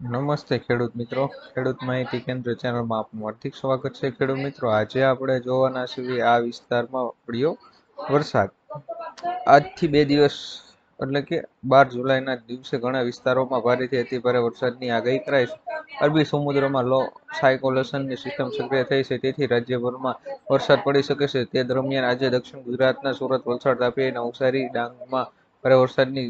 નમસ્તે ખેડૂત મિત્રો. ખેડૂત માહિતી કેન્દ્ર ચેનલમાં આપનું હાર્દિક સ્વાગત છે. ખેડૂત મિત્રો, આજે આપણે જોવાના છીએ આ વિસ્તારમાં પડ્યો વરસાદ. આજથી બે દિવસ એટલે કે બાર જુલાઈના દિવસે ઘણા વિસ્તારોમાં ભારેથી અતિ ભારે વરસાદની આગાહી કરાઈ છે. અરબી સમુદ્રમાં લો સાયકોલેશનની સિસ્ટમ સક્રિય થઈ છે. તેથી રાજ્યભરમાં વરસાદ પડી શકે છે. તે દરમિયાન આજે દક્ષિણ ગુજરાતના સુરત, વલસાડ, તાપી નવસારી ડાંગમાં ભારે વરસાદની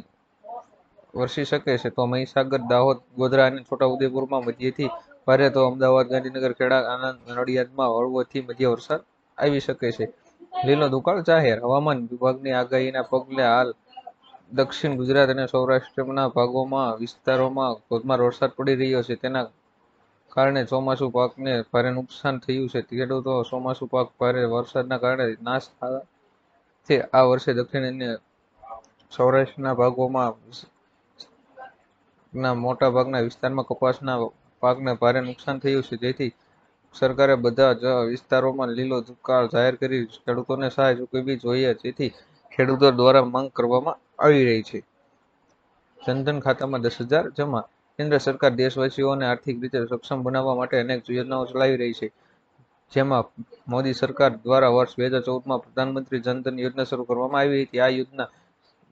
વરસી શકે છે. તો મહીસાગર દાહોદ, ગોધરા અને છોટાઉદેપુરમાં મધ્યથી ભારે તો અમદાવાદ, ગાંધીનગર, ખેડા, આણંદ, નડિયાદમાં હળવોથી મધ્ય વરસાદ આવી શકે છે. લીલો દુકાળ જાહેર. હવામાન વિભાગની આગાહીના પગલે હાલ દક્ષિણ ગુજરાત અને સૌરાષ્ટ્રના ભાગોમાં, વિસ્તારોમાં ધોધમાર વરસાદ પડી રહ્યો છે. તેના કારણે ચોમાસુ પાકને ભારે નુકસાન થયું છે. ખેડૂતો ચોમાસુ પાક ભારે વરસાદના કારણે નાશ થવાથી આ વર્ષે દક્ષિણ અને સૌરાષ્ટ્રના ભાગોમાં ના મોટા ભાગના વિસ્તારમાં કપાસના પાકને ભારે નુકસાન થયું છે. જેથી સરકારે બધા જ વિસ્તારોમાં લીલો દુકાળ જાહેર કરી ખેડૂતોને સહાય ચૂકવવી જોઈએ. જેથી ખેડૂતો દ્વારા માંગ કરવામાં આવી રહી છે. જનધન ખાતામાં દસ હજાર જમા. કેન્દ્ર સરકાર દેશવાસીઓને આર્થિક રીતે સક્ષમ બનાવવા માટે અનેક યોજનાઓ ચલાવી રહી છે. જેમાં મોદી સરકાર દ્વારા વર્ષ બે હજાર ચૌદમાં પ્રધાનમંત્રી જનધન યોજના શરૂ કરવામાં આવી હતી. આ યોજના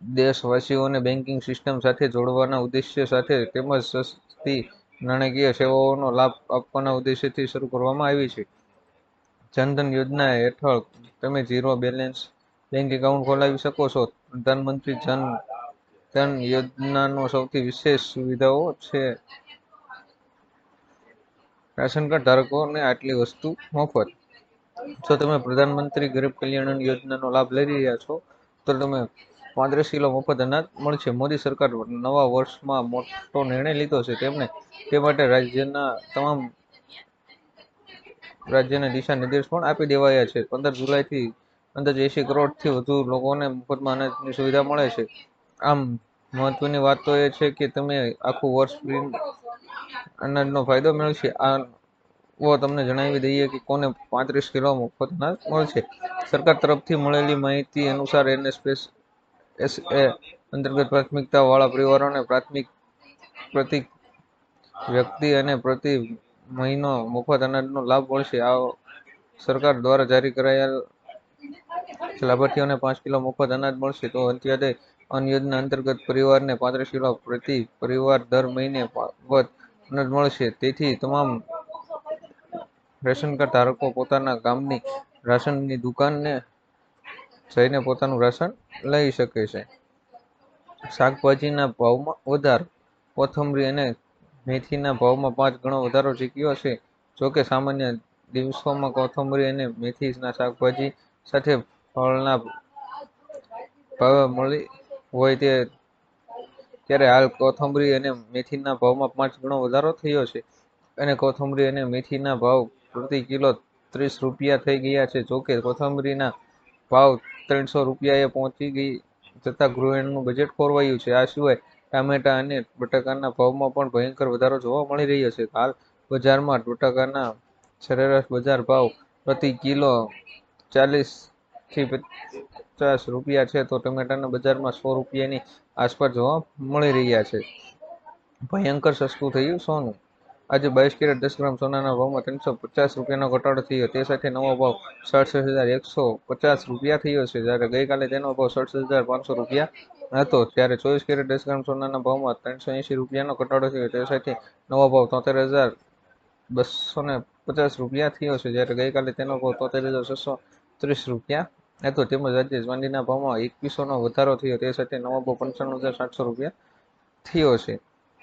દેશવાસીઓને બેન્કિંગ સિસ્ટમ સાથે જોડવાના ઉદ્દેશ્ય સાથે તેમજ સસ્તી નાણાકીય સેવાઓનો લાભ આપવાના ઉદ્દેશ્યથી શરૂ કરવામાં આવી છે. જનધન યોજના હેઠળ તમે ઝીરો બેલેન્સ બેંક એકાઉન્ટ ખોલાવી શકો છો. પ્રધાનમંત્રી જન ધન યોજનાનો સૌથી વિશેષ સુવિધાઓ છે. રાશન કાર્ડ ધારકોને આટલી વસ્તુ મફત. જો તમે પ્રધાનમંત્રી ગરીબ કલ્યાણ યોજનાનો લાભ લઈ રહ્યા છો, તો તમે પાંત્રીસ કિલો મફત અનાજ મળશે. મોદી સરકાર નવા વર્ષમાં મોટો નિર્ણય લીધો છે તેમણે તે માટે રાજ્યના તમામ રાજ્યને દિશા નિર્દેશ પણ આપી દેવાયા છે. પંદર જુલાઈથી અંદાજે એસી કરોડથી વધુ લોકોને મફતમાં અનાજની સુવિધા મળે છે. આમ મહત્વની વાત તો એ છે કે તમે આખું વર્ષ અનાજનો ફાયદો મેળવશે. આ ઓ તમને જણાવી દઈએ કે કોને પાંત્રીસ કિલો મફત અનાજ મળશે. સરકાર તરફથી મળેલી માહિતી અનુસાર એનએસપીએસ એસ, એ અંતર્ગત પરિવારોને પ્રાથમિક પ્રતિ વ્યક્તિ અને પ્રતિ મહિનો મફત અનાજનો લાભ મળશે. આ સરકાર દ્વારા જારી કરાયેલ લાભાર્થીઓને પાંચ કિલો મફત અનાજ મળશે. તો અંત્યોદય અન્ન યોજના અંતર્ગત પરિવારને પાંત્રીસ કિલો પ્રતિ પરિવાર દર મહિને મફત અનાજ મળશે. તેથી તમામ રેશન કાર્ડ ધારકો પોતાના ગામની રાશનની દુકાનને જઈને પોતાનું રાશન લઈ શકે છે. શાકભાજીના ભાવમાં વધારો. કોથમરી અને મેથીના ભાવમાં પાંચ ગણો વધારો ઝીક્યો છે. જોકે સામાન્ય દિવસોમાં કોથમરી અને મેથીના શાકભાજી સાથે ફળના ભાવે મળી હોય તે ત્યારે હાલ કોથમરી અને મેથીના ભાવમાં પાંચ ગણો વધારો થયો છે. અને કોથમરી અને મેથીના ભાવ પ્રતિ કિલો ત્રીસ રૂપિયા થઈ ગયા છે. જોકે કોથમરીના ભાવ ત્રણસો રૂપિયાએ પહોંચી ગઈ જતા ગૃહિણીનું બજેટ ખોરવાયું છે. આ સિવાય ટામેટા અને બટાકાના ભાવમાં પણ ભયંકર વધારો જોવા મળી રહ્યો છે. હાલ બજારમાં બટાકાના સરેરાશ બજાર ભાવ પ્રતિ કિલો ચાલીસથી પચાસ રૂપિયા છે તો ટમેટાના બજારમાં સો રૂપિયાની આસપાસ જોવા મળી રહ્યા છે. ભયંકર સસ્તું થયું સોનું. આજે બાવીસ કેરેટ દસ ગ્રામ સોનાના ભાવમાં ત્રણસો પચાસ રૂપિયાનો ઘટાડો થયો. તે સાથે નવો ભાવ સડસઠ હજાર એકસો પચાસ રૂપિયા થયો છે. જ્યારે ગઈકાલે તેનો ભાવ સડસઠ હજાર પાંચસો રૂપિયા હતો. ત્યારે ચોવીસ કેરેટ દસ ગ્રામ સોનાના ભાવમાં ત્રણસો એંશી રૂપિયાનો ઘટાડો થયો. તે સાથે નવો ભાવ તોતેર હજાર બસો ને પચાસ રૂપિયા થયો છે. જ્યારે ગઈકાલે તેનો ભાવ તોતેર હજાર છસો ત્રીસ રૂપિયા હતો. તેમજ આજે ચાંદીના ભાવમાં એકવીસોનો વધારો થયો. તે સાથે નવો ભાવ પંચાણું હજાર સાતસો રૂપિયા થયો છે.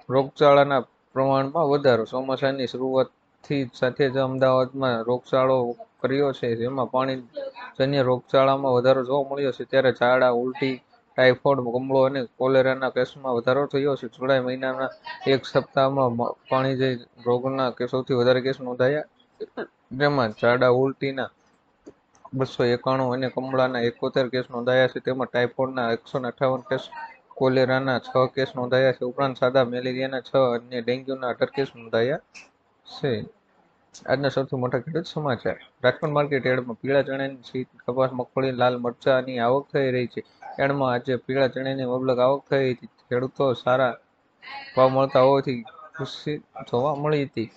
રોગચાળાના પ્રમાણમાં વધારો. ચોમાસાની શરૂઆતથી સાથે જ અમદાવાદમાં રોગચાળો કર્યો છે, જેમાં પાણીજન્ય રોગચાળામાં વધારો જોવા મળ્યો છે. ત્યારે ઝાડા, ઉલટી, ટાઇફોઇડ, કમળો અને કોલેરાના કેસમાં વધારો થયો છે. જુલાઈ મહિનાના એક સપ્તાહમાં પાણીજન્ય રોગના સૌથી વધારે કેસ નોંધાયા જેમાં ઝાડા, ઉલટીના બસો એકાણું અને કમળાના એકોતેર કેસ નોંધાયા છે. તેમાં ટાઇફોઇડના એકસો અઠાવન કેસ કોલેરાના છ કેસ નોંધાયા છે. ઉપરાંત સાદા મેલેરિયાના છ અને ડેન્ગ્યુના અઢાર કેસ નોંધાયા છે. આજના સૌથી મોટા ખેડૂત સમાચાર. રાજકોટ માર્કેટ યાર્ડમાં પીળા ચણાની સીટ કપાસ, મગફળી, લાલ મરચાની આવક થઈ રહી છે. યાર્ડમાં આજે પીળા ચણાની મબલક આવક થઈ હતી. ખેડૂતો સારા ભાવ મળતા હોવાથી ખુશી જોવા મળી હતી.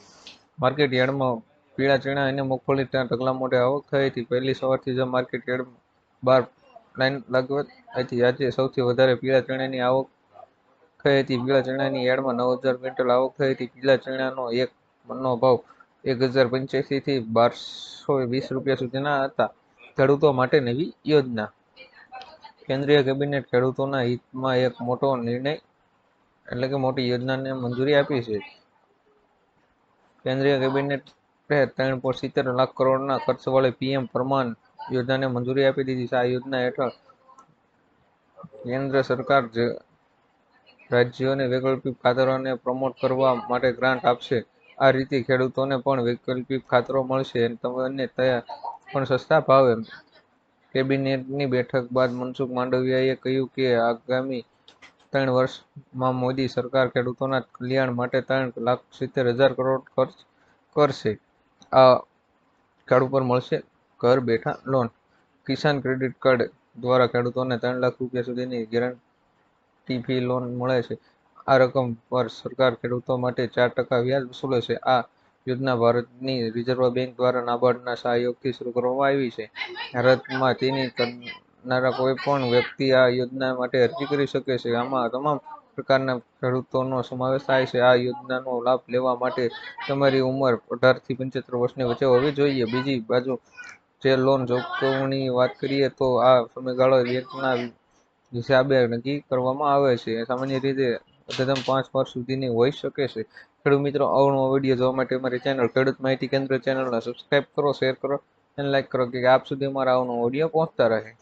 માર્કેટ યાર્ડમાં પીળા ચણા અને મગફળી ત્યાં ઢગલા મોઢે આવક થઈ હતી. પહેલી સવારથી જ માર્કેટ યાર્ડમાં બહાર લાઈન લાગવત હતી આજે સૌથી વધારે પીળા ચણાની આવક થઈ હતી. પીળા ચણાની યાર્ડમાં નવ હજાર ક્વિન્ટલ આવક થઈ હતી. પીળા ચણાનો એક મનનો ભાવ એક હજાર પંચ્યાસી થી બારસો વીસ રૂપિયા સુધીના હતા. ખેડૂતો માટે નવી યોજના. કેન્દ્રીય કેબિનેટ ખેડૂતોના હિતમાં એક મોટો નિર્ણય એટલે કે મોટી યોજનાને મંજૂરી આપી છે. કેન્દ્રીય કેબિનેટ ત્રણ પોઈન્ટ સિત્તેર લાખ કરોડના ખર્ચવાળી પીએમ પરમાન યોજનાને મંજૂરી આપી દીધી. છે આ યોજના હેઠળ કેન્દ્ર સરકાર જ રાજ્યોને વૈકલ્પિક ખાતરોને પ્રમોટ કરવા માટે ગ્રાન્ટ આપશે. આ રીતે ખેડૂતોને પણ વૈકલ્પિક ખાતરો મળશે તમને તૈયાર પણ સસ્તા ભાવે. કેબિનેટની બેઠક બાદ મનસુખ માંડવિયાએ કહ્યું કે આગામી ત્રણ વર્ષમાં મોદી સરકાર ખેડૂતોના કલ્યાણ માટે ત્રણ લાખ સિત્તેર હજાર કરોડ ખર્ચ કરશે. આ કાર્ડ ઉપર મળશે. ઘર બેઠા લોન કિસાન ક્રેડિટ કાર્ડ દ્વારા ખેડૂતોને ત્રણ લાખ રૂપિયા સુધીની ગેરંટી ફી લોન મળે છે. આ રકમ પર સરકાર ખેડૂતો માટે ચાર ટકા વ્યાજ વસૂલે છે. આ યોજના ભારતની રિઝર્વ બેંક દ્વારા નાબાર્ડના સહયોગથી શરૂ કરવામાં આવી છે. ભારતમાં તેની કરનારા કોઈ પણ વ્યક્તિ આ યોજના માટે અરજી કરી શકે છે. આમાં તમામ પ્રકારના ખેડૂતોનો સમાવેશ થાય છે. આ યોજનાનો લાભ લેવા માટે તમારી ઉંમર અઢારથી પંચોતેર વર્ષની વચ્ચે હોવી જોઈએ. બીજી બાજુ જે લોન ચૂકવણી વાત કરીએ તો આ સમયગાળો બેંકના હિસાબે નક્કી કરવામાં આવે છે. સામાન્ય રીતે અદ્યતન પાંચ વર્ષ સુધીની હોઈ શકે છે. ખેડૂત મિત્રો અવનવો વીડિયો જોવા માટે અમારી ચેનલ ખેડૂત માહિતી કેન્દ્ર ચેનલને સબસ્ક્રાઈબ કરો શેર કરો અને લાઈક કરો કે આપ સુધી અમારા અવનવો વીડિયો પહોંચતા રહે.